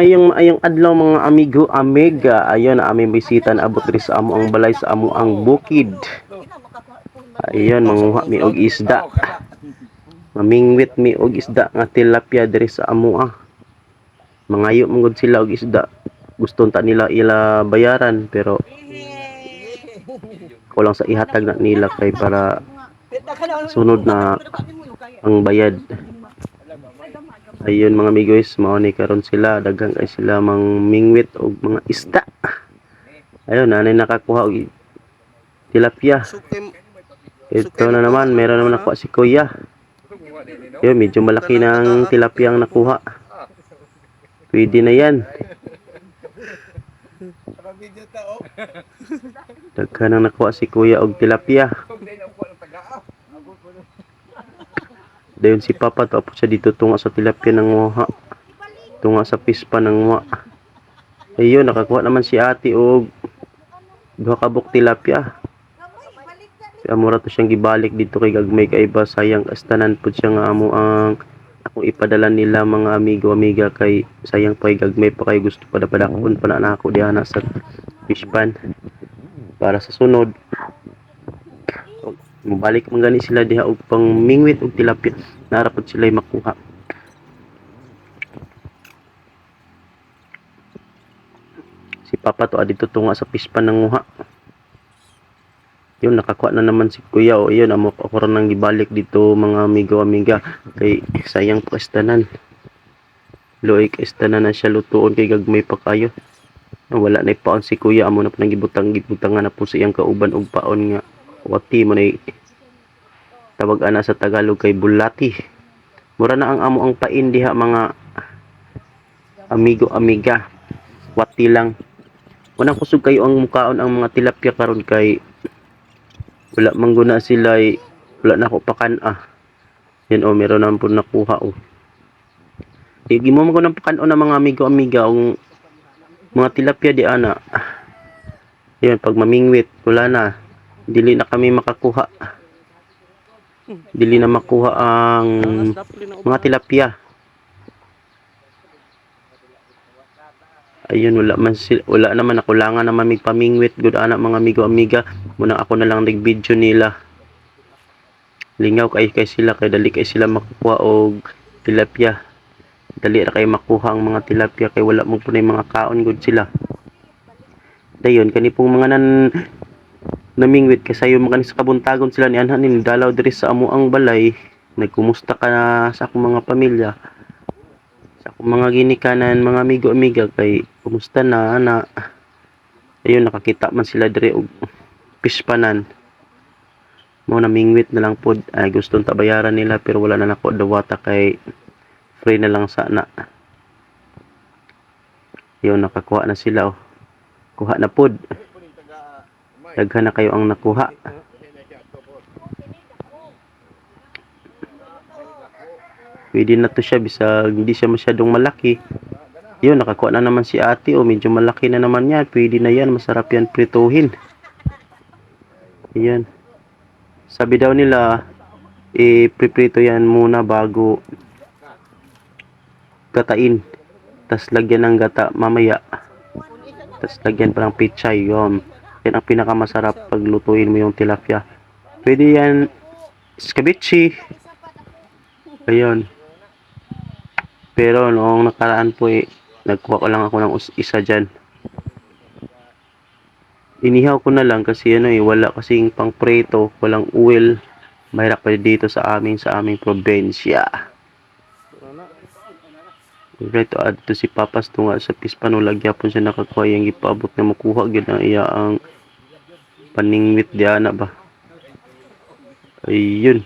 Ayong ayong adlaw mga amigo amiga. Ayon na aming bisita na abot sa amo ang balay sa amo ang bukid. Ayon manguha mi og isda. Mamingwit mi og isda nga tilapia diri sa amo ah. Mangayo mangud sila og isda. Gusto ta nila ila bayaran pero kulang sa ihatag na nila kay para sunod na ang bayad ayun mga amigos mao ni karon sila. Daghang kay sila mang mingwit og mga isda. Ayun nanay nakakuha og tilapia. Ito na naman meron naman nakuha si kuya. Yun medyo malaki ng tilapia ang nakuha. Pwede na yan. Daghan ang nakuha si kuya og tilapia dayon si papa tapos siya dito tunga sa tilapia ng muha tunga sa pispa ng muha ayun nakakuha naman si ate og duha ka buk tilapia. Kaya mura to siyang gibalik dito kay gagmay kay iba. Sayang kastanan pud siya nga amo ang akong ipadala nila mga amigo amiga kay sayang pa kay gagmay pa kay gusto pa padakon pa na ako diha sa fish pan para sa sunod mabalik man gani sila diha og pang mingwit og tilapia narapod sila makuha. Si papa to adito tunga sa pispan ng nguha yun nakakuha na naman si kuya o yun amo ako rin nang gibalik dito mga amigo amiga kay sayang pa estanan loy estanan na siya lutuon kay gagmay pa kayo. Wala na paon si kuya amo na pa nang gibutang gibutangan na po sa iyang kauban og paon nga wati mo na tawag ana sa Tagalog kay bulati. Mura na ang amo ang pain diha mga amigo amiga. Wati lang. Unang kusog kayo ang mukaon ang mga tilapia karon kay wala man guna sila ay wala na ako pakan ah yan oh meron naman po nakuha oh. Igi mo man ng pakan ng mga amigo amiga ang mga tilapia di ana. Yan pag mamingwit wala na dili na kami makakuha. Dili na makuha ang mga tilapia. Ayun wala man sila, wala naman. Nakulangan naman mig pamingwit gud ana mga amigo amiga muna ako na lang nag video nila. Lingaw kay kay sila kay dali kay sila makukuha og tilapia. Dali ra kay makuha ang mga tilapia kay wala mo punay mga kaon. Gud sila. Dayon kani pong mga nan namingwit kay sayo man kani sa kabuntagon sila ni anhan ni dalaw diri sa amo ang balay. Nagkumusta ka na sa akong mga pamilya? Sa akong mga ginikanan mga amigo amiga kay kumusta na ana? Ayun nakakita man sila diri og pispanan. Mo namingwit na lang pod. Ay gustong tabayaran nila pero wala na nako dawata kay free na lang sana yun nakakuha na sila oh. Kuha na pod daghan na kayo ang nakuha. Pwede na to siya bisag hindi siya masyadong malaki. Yun nakakuha na naman si ate o medyo malaki na naman yan. Pwede na yan masarap yan prituhin. Yan sabi daw nila i-priprito yan muna bago gatain. Tas lagyan ng gata mamaya. Tas lagyan pa ng pichay yun yan ang pinakamasarap pag lutuin mo yung tilapia. Pwede yan scabeche ayun. Pero noong nakaraan po eh nagkuha ko lang ako ng isa dyan. Inihaw ko na lang kasi ano eh wala kasing pang preto walang oil mahirap pa dito sa amin sa aming probensya Right, to add to si Papas tunga sa pispano. Lagya po siya nakakuha yung ipaabot na makuha ang iya ang paningwit di ana ba. Ayun.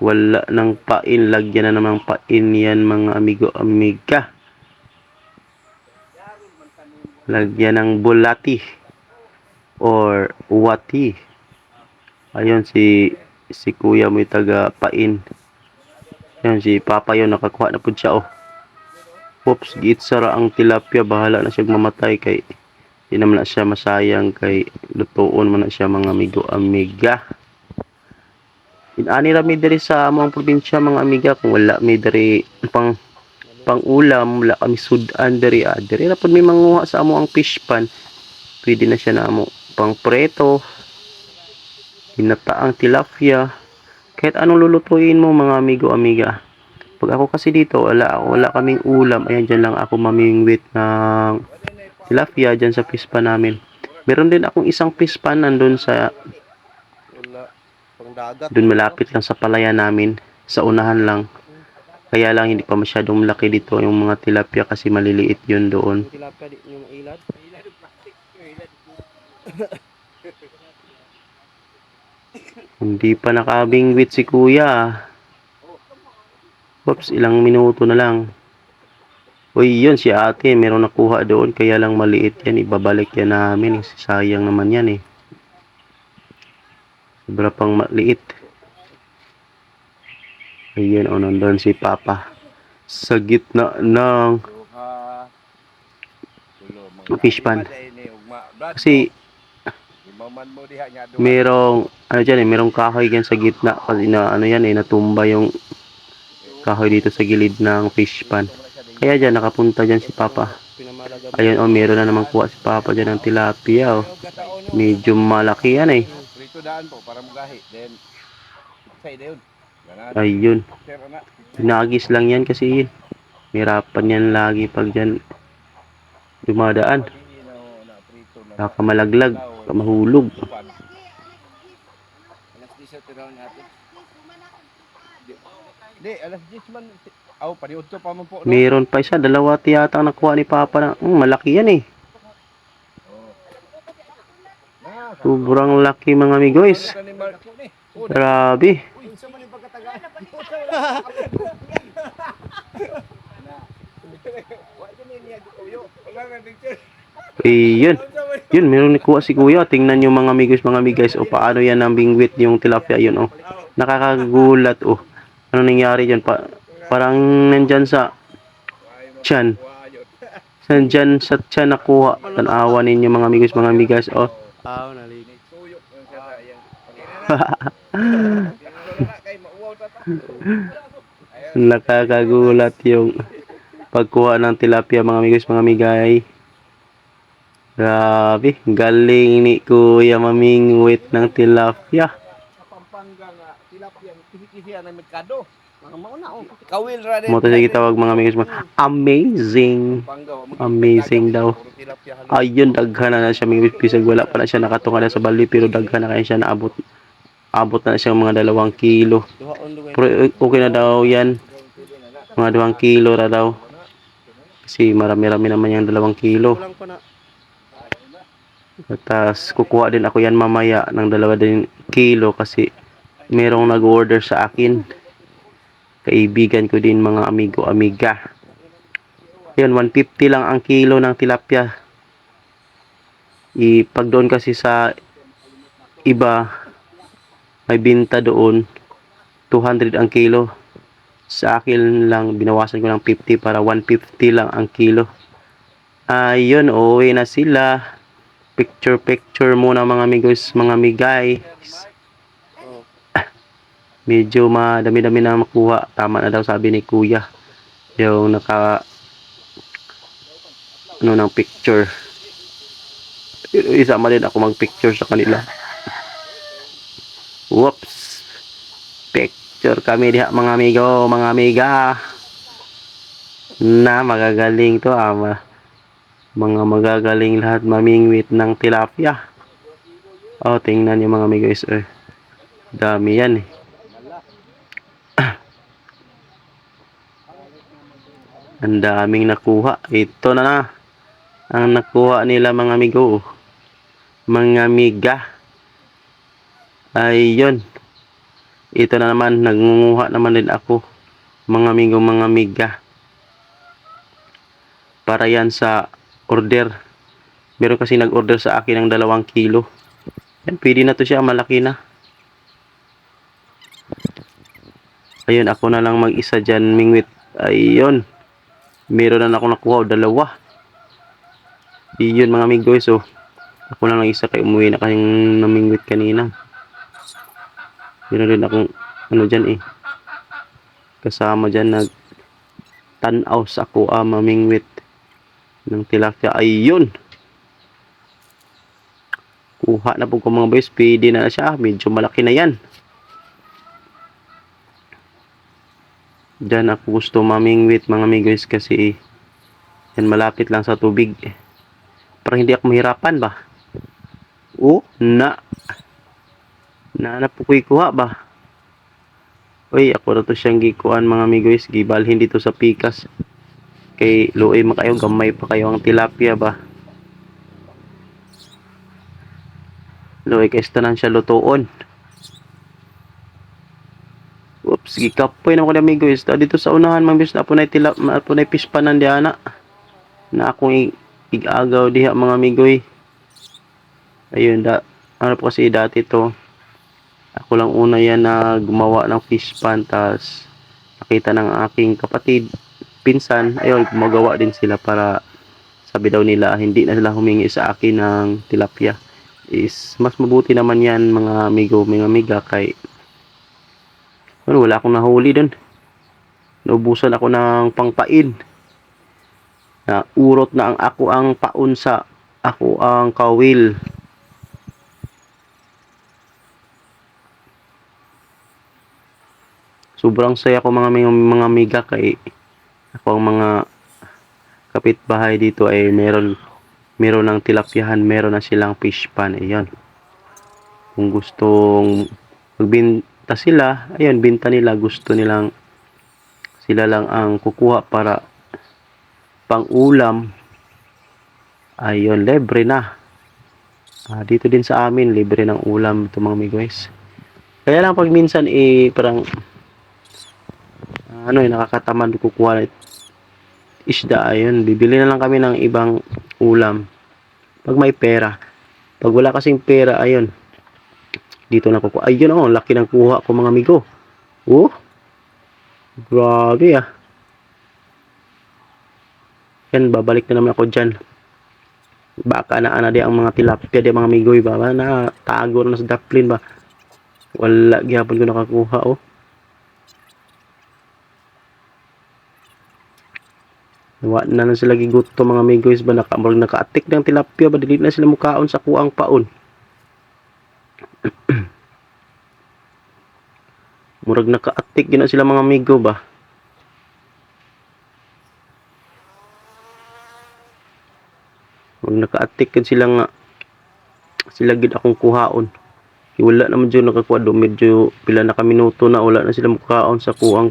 Wala nang pain, lagyan na namang pain yan mga amigo amiga. Lagyan ng bulati or wati. Ayun si si kuya mo taga pain. Yan si Papa yun nakakuha na po siya oh. Pops, giitsara ang tilapia, bahala na siya mamatay kay di naman na siya masayang kay lutuon man na siya mga amigo amiga. Inani ra mi diri sa among probinsya mga amiga kung wala mi diri pang pang ulam, wala kami sudan diri ah. Diri na pud may manguha sa amo ang fish pan. Pwede na siya na amo pang preto. Hinataang tilapia. Kahit anong lulutuin mo mga amigo amiga. Pag ako kasi dito, wala wala kaming ulam. Ayan dyan lang ako mamingwit ng tilapia dyan sa fish pan namin. Meron din akong isang fish pan nandun sa. Doon malapit lang sa palayan namin. Sa unahan lang. Kaya lang hindi pa masyadong malaki dito yung mga tilapia kasi maliliit yun doon. Tilapia yung ilad. Hindi pa nakabingwit si kuya. Oops, ilang minuto na lang. Uy, yun si ate. Meron nakuha doon. Kaya lang maliit yan. Ibabalik yan namin. Sayang naman yan eh. Sobra pang maliit. Ayun, o nandun si Papa. Sa gitna ng fish pan. Kasi merong ano dyan eh, merong kahoy dyan sa gitna kasi na ano yan eh, natumba yung kahoy dito sa gilid ng fish pan. Kaya dyan, nakapunta dyan si Papa. Ayun, oh, meron na naman kuha si Papa dyan ng tilapia, oh. Medyo malaki yan eh. Daan po para mugahi. Then say dayon. Ganaan. Ayun, pinagis lang yan kasi Hirapan yan lagi pag dyan dumadaan. Hindi na na prito na. Nakamalaglag, kamahulog. Alas 10 tiraw ni ate. Di, alas 10 man. Aw, paniudto pa man po. no? Meron pa isa, dalawa tiyata ang nakuha ni Papa na, mm, malaki yan eh. Sobrang laki mga ni? Oh, Grabe. Nga picture. Ayun. Yun, meron nakuha si Kuya. Tingnan nyo mga amigos, mga amigos. O paano yan ang bingwit yung tilapia yun. Oh. Nakakagulat. Oh. Ano nangyari dyan? Pa parang nandyan sa tiyan. Nandyan sa tiyan nakuha. Tanawa ninyo mga amigos, mga amigas. Oh. Aw, nalinig. Ang. Nakakagulat yung pagkuha ng tilapia mga amigos, mga amigay. Grabe. Galing ni Kuya mamingwit ng tilapia. Sa Pampanga nga tilapia kisi-kisihan ng merkado. Mga mauna oh. Kawil ra din. Mo siya gitawag mga amigos. mga Amazing. Oh, Amazing daw. Ayun, daghan na na siya. May pisag wala pa na siya nakatunga na sa bali. Pero daghan na kaya siya naabot. Abot na siya mga dalawang kilo. Pero eh, okay na daw yan. Mga dalawang kilo na daw. Kasi marami-rami naman yung dalawang kilo. Tapos kukuha din ako yan mamaya ng dalawa din kilo kasi merong nag-order sa akin. Kaibigan ko din mga amigo amiga. Yun, 150 lang ang kilo ng tilapia. I pag doon kasi sa iba may binta doon 200 ang kilo. Sa akin lang binawasan ko ng 50 para 150 lang ang kilo. Ayun, uwi na sila picture picture muna mga amigos mga amigay. Medyo madami-dami na makuha tama na daw sabi ni kuya yung naka ano ng picture isama din ako mag picture sa kanila whoops picture kami diha mga amigo mga amiga na magagaling to ah ma- mga magagaling lahat mamingwit ng tilapia. Oh, tingnan niyo mga amigos. Eh. Dami yan eh. Ang daming nakuha. Ito na na. Ang nakuha nila mga amigo. Mga amiga. Ayun. Ito na naman. Nagunguha naman din ako. Mga amigo, mga amiga. Para yan sa order. Meron kasi nag-order sa akin ng dalawang kilo. Yan, pwede na to siya. Malaki na. Ayun, ako na lang mag-isa dyan, mingwit. Ayun. Meron na ako nakuha, o dalawa. Iyon mga amigos, oh. Ako na lang isa kay umuwi na kayong namingwit kanina. Meron din akong, ano dyan eh. Kasama dyan, nag, tanaw sa ako ah, mamingwit ng tilapia ayun kuha na po ko mga boys pwede na siya medyo malaki na yan Diyan ako gusto mamingwit mga amigos kasi yan malapit lang sa tubig. Para hindi ako mahirapan ba? Oh, na. Na na po ko'y kuha ba? Uy, ako na to siyang gikuan mga amigos. Gibalhin dito sa pikas. Kay luoy makayo, gamay pa kayo ang tilapia ba? Luoy kay tanan siya lutuon. Oops, gikapoy na ko na amigos. Ta dito sa unahan mga na po na na po na pispanan diana. Na akong i- igagaw diha mga amigoy. Ayun da, ano po kasi dati to. Ako lang una yan na gumawa ng fish pan tas nakita ng aking kapatid, pinsan, ayun, gumagawa din sila para sabi daw nila hindi na sila humingi sa akin ng tilapia is mas mabuti naman yan mga amigo, mga amiga kay ano, wala akong nahuli doon. Naubusan ako ng pangpain. Na urot na ang ako ang paun sa ako ang kawil. Sobrang saya ko mga mga, mga amiga kay ako ang mga kapitbahay dito ay meron meron ng tilapyahan, meron na silang fish pan. Ayun. Kung gustong magbenta sila, ayun, binta nila, gusto nilang sila lang ang kukuha para pang ulam. Ayun, libre na. Ah, dito din sa amin, libre ng ulam ito mga amigos. Kaya lang pag minsan eh, parang ah, ano eh, nakakatamad kukuha isda. Ayun, bibili na lang kami ng ibang ulam. Pag may pera. Pag wala kasing pera, ayun, dito na kukuha. Ayun oh, laki ng kuha ko mga amigo. Oh. Grabe ah. Yan, babalik na naman ako dyan. Baka na ana di ang mga tilapia di mga amigoy ba? Na tago na sa daplin ba? Wala gyapon ko nakakuha oh. Wa na na sila giguto mga amigoys ba naka naka-atik ng tilapia ba dili na sila mukaon sa kuang paon. Murag naka-atik gina sila mga amigo ba? Murag naka-atik kan sila nga sila gid akong kuhaon. Wala naman dyan nakakuha do medyo pila na ka minuto na wala na sila mukaon sa kuang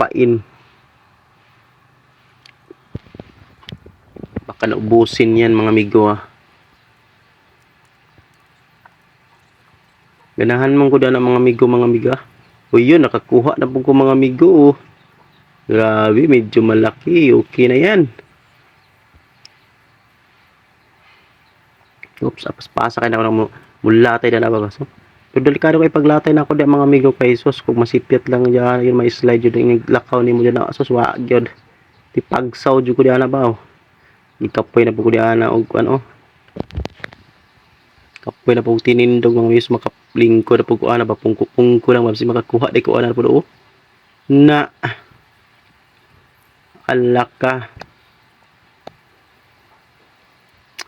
pain. Baka naubusin yan mga amigo ah. Ganahan man ko na mga amigo, mga amiga. O yun, nakakuha na po ko mga amigo. oh. Grabe, medyo malaki. Okay na yan. Oops, apas pasa kayo na ako ng mu- mulatay na nabaga. So, pero delikado kayo paglatay na ako di mga amigo kay sus. Kung masipyat lang dyan, yun may slide yun. Yung lakaw ni mo dyan na sus, wa yun. Di pagsaw ko dyan na ba? oh. Ikapoy na po ko dyan na. O ano, kapoy na po tinindog mga mis makaplingko na po ko ana ba pungko pungko lang mabsi makakuha di ko ana po do na alaka.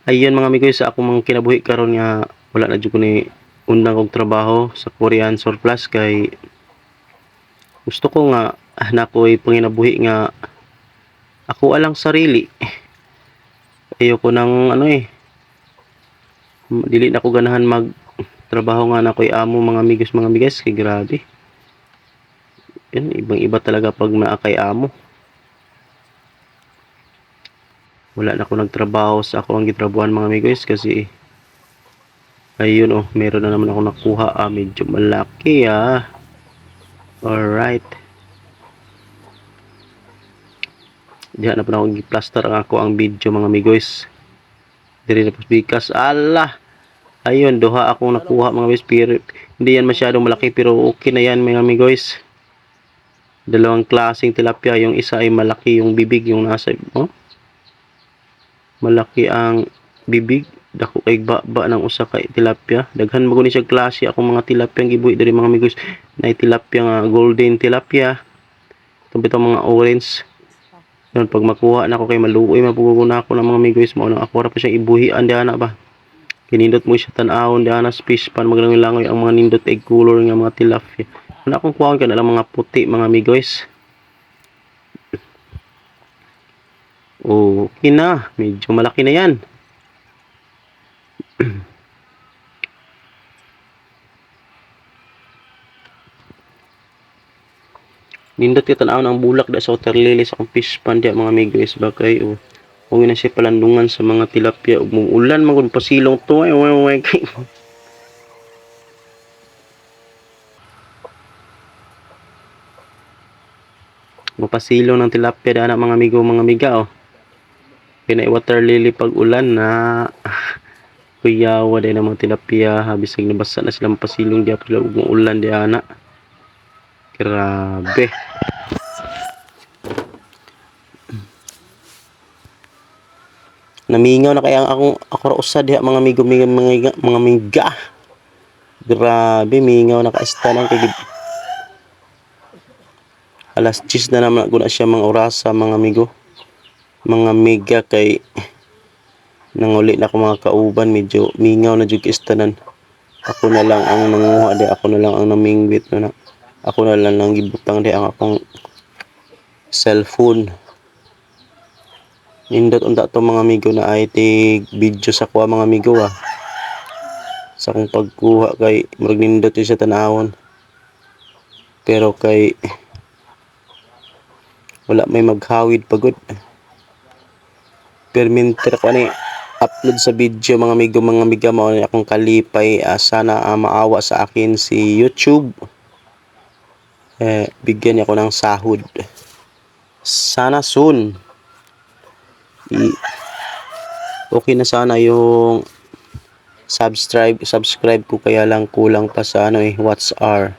Ayun mga amigo sa akong mga kinabuhi karon nga wala na jud ko ni undang kong trabaho sa Korean Surplus kay gusto ko nga ah, na ko'y panginabuhi nga ako alang sarili. Ayoko nang ano eh dili na ako ganahan mag trabaho nga na ko'y amo mga amigos mga amigas kay grabe. Yan ibang iba talaga pag naakay amo. Wala na ako nagtrabaho sa ako ang gitrabuhan mga amigos kasi ayun oh meron na naman ako nakuha. Ah, medyo malaki ah. Alright. Diyan na po na akong plaster ako ang video mga amigos Diri na bikas. Allah. Ayun, duha akong nakuha mga guys. Pero, hindi yan masyadong malaki pero okay na yan mga amigos. Dalawang klaseng tilapia. Yung isa ay malaki yung bibig yung nasa oh. Malaki ang bibig. Dako kay baba ng usa kay tilapia. Daghan mo ni siya klase akong mga tilapia ang gibuhi diri mga amigos. Na tilapia nga golden tilapia. Ito bitaw mga orange. Yun, pag makuha na ako kay maluoy, mapugugo na ako ng mga migoys mo. Nang ako ra pa siyang ibuhian di ana ba. Kinindot mo siya tanahon di ana sa fish pan maglangoy-langoy ang mga nindot egg color nga mga tilapia. Ano akong kuha ka na lang mga puti mga migoys. Okay na, medyo malaki na yan. Nindot ka tanaw ng bulak da sa water lily sa akong fish pan diya mga migoys bagay o kung na siya palandungan sa mga tilapia ug ulan magud pasilong to ay way way kay Mapasilong ng tilapia da na mga amigo mga amiga oh. Kaya water lily pag ulan na kuyawa din ng mga tilapia habisag nabasa na silang pasilong diya pala ug ulan di ana. Grabe. Namingaw na kaya akong ako ra usad diha mga migo mga mga, mga miga. Grabe, mingaw na kaista lang kay Alas 10 na naman guna siya mga orasa mga migo. Mga miga kay nanguli na ako mga kauban medyo mingaw na jud istanan. Ako na lang ang nanguha di ako na lang ang namingwit na. Ako na lang ang gibutang di ang akong cellphone. Nindot unta to mga amigo na ay tig video sa kuha mga amigo ah. Sa akong pagkuha kay murag nindot yun sa tanawon. Pero kay wala may maghawid pagod. Perminter ko ni upload sa video mga amigo mga amiga mo ni akong kalipay ah, sana ah, maawa sa akin si YouTube eh, bigyan niya ako ng sahod sana soon okay na sana yung subscribe subscribe ko kaya lang kulang pa sa ano eh what's R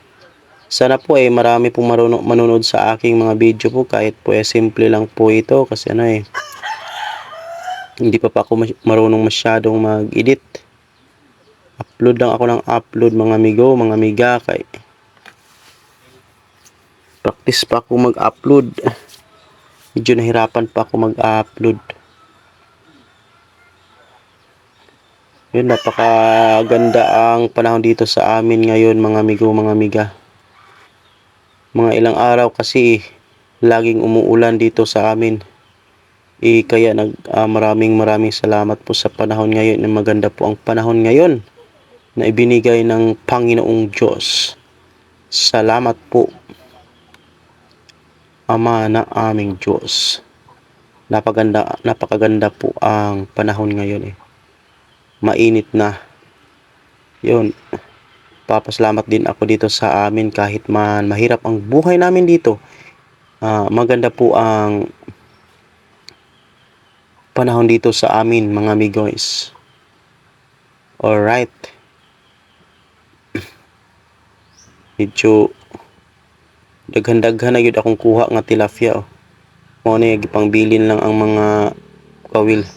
sana po eh marami pong marunong manonood sa aking mga video po kahit po eh simple lang po ito kasi ano eh hindi pa pa ako marunong masyadong mag-edit. Upload lang ako ng upload mga amigo, mga amiga kay practice pa ako mag-upload. Medyo nahirapan pa ako mag-upload. Yun, napakaganda ang panahon dito sa amin ngayon mga amigo, mga amiga. Mga ilang araw kasi laging umuulan dito sa amin. Eh, kaya nag ah, maraming maraming salamat po sa panahon ngayon maganda po ang panahon ngayon na ibinigay ng Panginoong Diyos. Salamat po Ama na aming Diyos. Napaganda, napakaganda po ang panahon ngayon eh. Mainit na. Yun. Papasalamat din ako dito sa amin kahit man mahirap ang buhay namin dito. Ah, maganda po ang panahon dito sa amin mga amigos. Alright. Medyo daghan-daghan na yun akong kuha nga tilapia. Oh. Mo na yung gipangbilin lang ang mga kawil.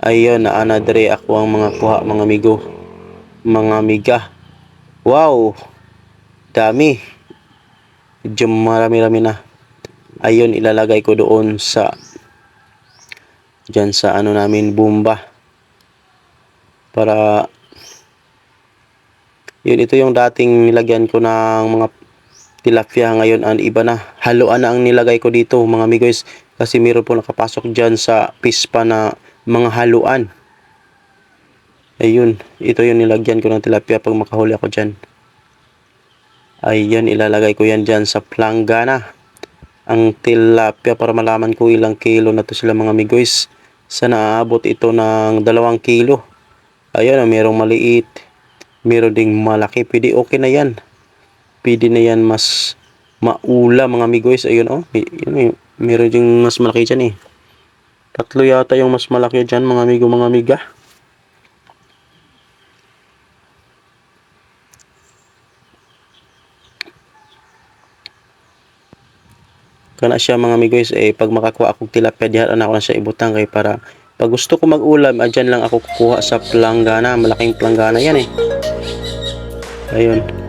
Ayun, naana dere ako ang mga kuha mga amigo. Mga amiga. Wow! Dami. Medyo marami-rami na. Ayun, ilalagay ko doon sa dyan sa ano namin bumba para yun ito yung dating nilagyan ko ng mga tilapia ngayon ang iba na haluan na ang nilagay ko dito mga amigos kasi meron po nakapasok dyan sa pispa na mga haluan ayun ito yung nilagyan ko ng tilapia pag makahuli ako dyan ayun ilalagay ko yan dyan sa planggana ang tilapia para malaman ko ilang kilo na to sila mga amigos sana aabot ito ng dalawang kilo. Ayan, merong maliit. Meron ding malaki. Pwede okay na yan. Pwede na yan mas maula mga amigos. Ayun oh. May, ding mas malaki dyan eh. Tatlo yata yung mas malaki dyan mga amigo mga amiga. kana siya mga amigos eh pag makakuha akong tilapia diha na ako na siya ibutang kay para pag gusto ko mag-ulam adyan lang ako kukuha sa planggana. Malaking planggana yan eh. Ayun